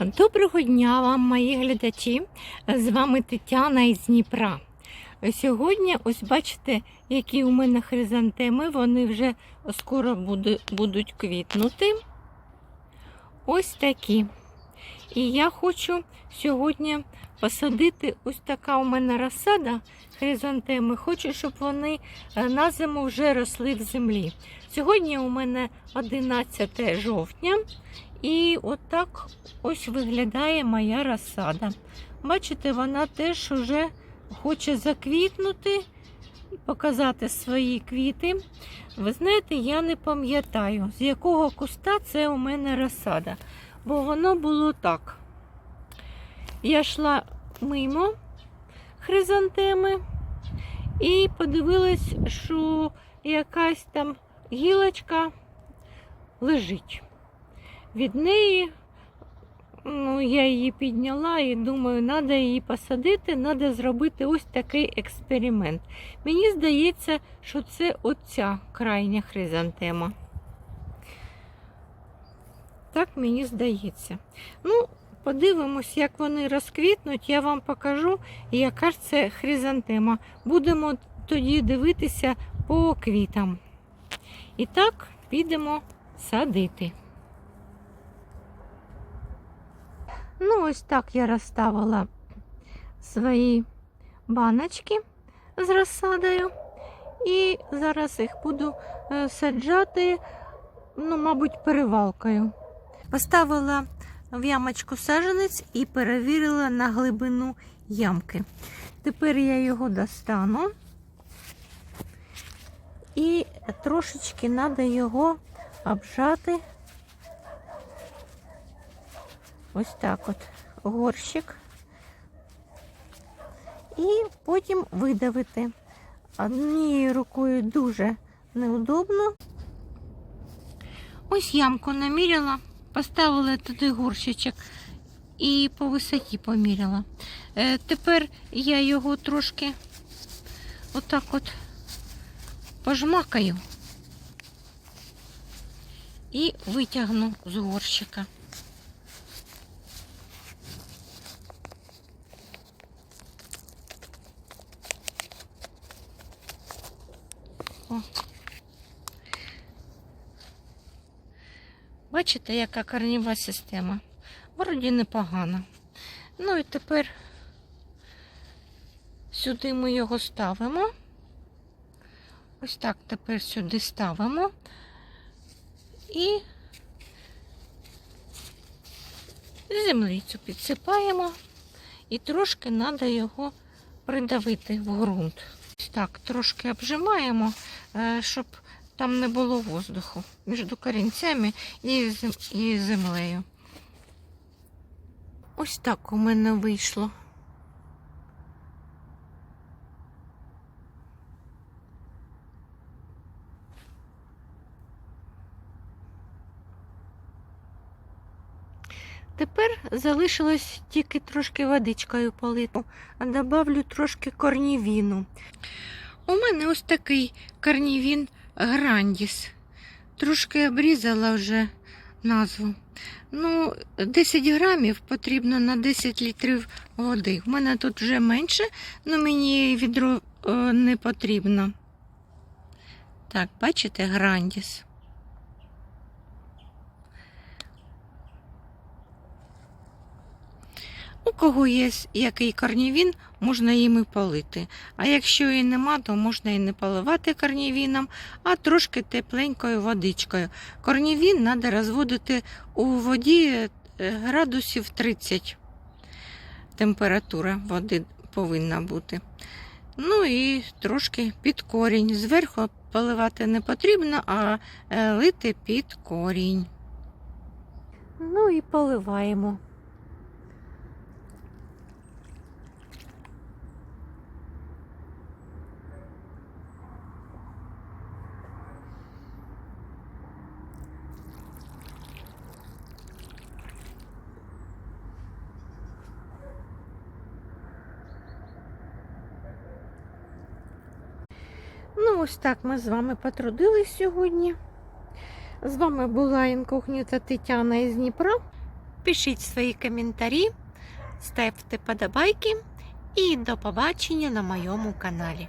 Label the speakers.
Speaker 1: Доброго дня вам, мої глядачі! З вами Тетяна із Дніпра. Сьогодні, ось бачите, які у мене хризантеми, вони вже скоро буду- будуть квітнути. Ось такі. І я хочу сьогодні посадити ось така у мене розсада хризантеми. Хочу, щоб вони е, на зиму вже росли в землі. Сьогодні у мене 11 жовтня. І отак ось виглядає моя розсада. Бачите, вона теж уже хоче заквітнути, показати свої квіти. Ви знаєте, я не пам'ятаю, з якого куста це у мене розсада. Бо воно було так. Я йшла мимо хризантеми і подивилась, що якась там гілочка лежить від неї. Ну, я її підняла і думаю, треба її посадити, треба зробити ось такий експеримент. Мені здається, що це оця крайня хризантема. Так мені здається. Ну, подивимось, як вони розквітнуть, я вам покажу, яка ж це хризантема. Будемо тоді дивитися по квітам. І так, підемо садити. Ну, ось так я розставила свої баночки з розсадою. І зараз їх буду е, саджати, ну, мабуть, перевалкою. Поставила в ямочку саджанець і перевірила на глибину ямки. Тепер я його достану і трошечки треба його обжати. Ось так от горщик. І потім видавити. Однією рукою дуже неудобно. Ось ямку наміряла, поставила туди горщичок і по висоті поміряла. Е, тепер я його трошки отак от пожмакаю і витягну з горщика. О. Бачите, яка корнєва система? Вроді непогана. Ну і тепер сюди ми його ставимо. Ось так тепер сюди ставимо і землицю підсипаємо і трошки треба його придавити в ґрунт. Ось Так, трошки обжимаємо, е, щоб там не було воздуху між корінцями і зем- і землею. Ось так у мене вийшло. Тепер залишилось тільки трошки водичкою полити, а добавлю трошки корнівіну. У мене ось такий корнівін Грандіс. Трошки обрізала вже назву. Ну, 10 грамів потрібно на 10 літрів води. У мене тут вже менше, але мені відро е, не потрібно. Так, бачите, Грандіс. У кого є який корнівін, можна їм і полити. А якщо і нема, то можна і не поливати корнівіном, а трошки тепленькою водичкою. Корнівін треба розводити у воді е, градусів 30. Температура води повинна бути. Ну і трошки під корінь. Зверху поливати не потрібно, а е, лити під корінь. Ну і поливаємо. Ну, ось так ми з вами потрудились сьогодні. З вами була інкогніта Тетяна із Дніпра. Пишіть свої коментарі, ставте подобайки і до побачення на моєму каналі.